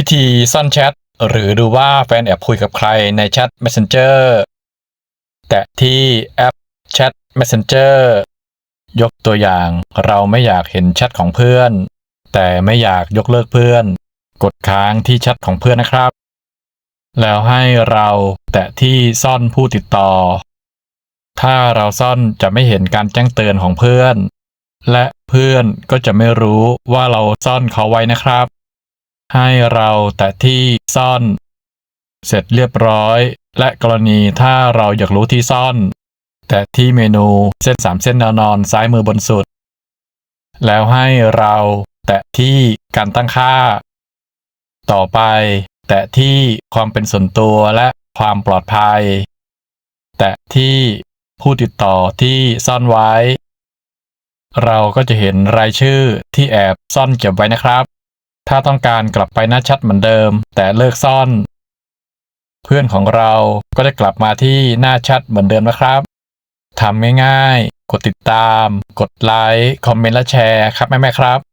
วิธีซ่อนแชทหรือดูว่าแฟนแอบคุยกับใครในแชท Messenger แตะที่แอปแชท Messenger ยกตัวอย่างเราไม่อยากเห็นแชทของเพื่อน แต่ไม่อยากยกเลิกเพื่อน กดค้างที่แชทของเพื่อนนะครับ แล้วให้เราแตะที่ซ่อนผู้ติดต่อ ถ้าเราซ่อนจะไม่เห็นการแจ้งเตือนของเพื่อน และเพื่อนก็จะไม่รู้ว่าเราซ่อนเขาไว้นะครับ ให้เราแตะที่ซ่อน เสร็จเรียบร้อย และกรณีถ้าเราอยากรู้ที่ซ่อน แตะที่เมนูเส้นสามเส้นแนวนอนซ้ายมือบนสุด แล้วให้เราแตะที่การตั้งค่า ต่อไป แตะที่ความเป็นส่วนตัวและความปลอดภัย แตะที่ผู้ติดต่อที่ซ่อนไว้ เราก็จะเห็นรายชื่อที่แอบซ่อนเก็บไว้นะครับ ถ้าต้องการกลับไปหน้าชัดเหมือนเดิม แต่เลิกซ่อน เพื่อนของเราก็จะกลับมาที่หน้าชัดเหมือนเดิมนะครับทำง่ายๆ กดติดตาม กดไลค์ คอมเมนต์และแชร์ครับแม่ๆครับ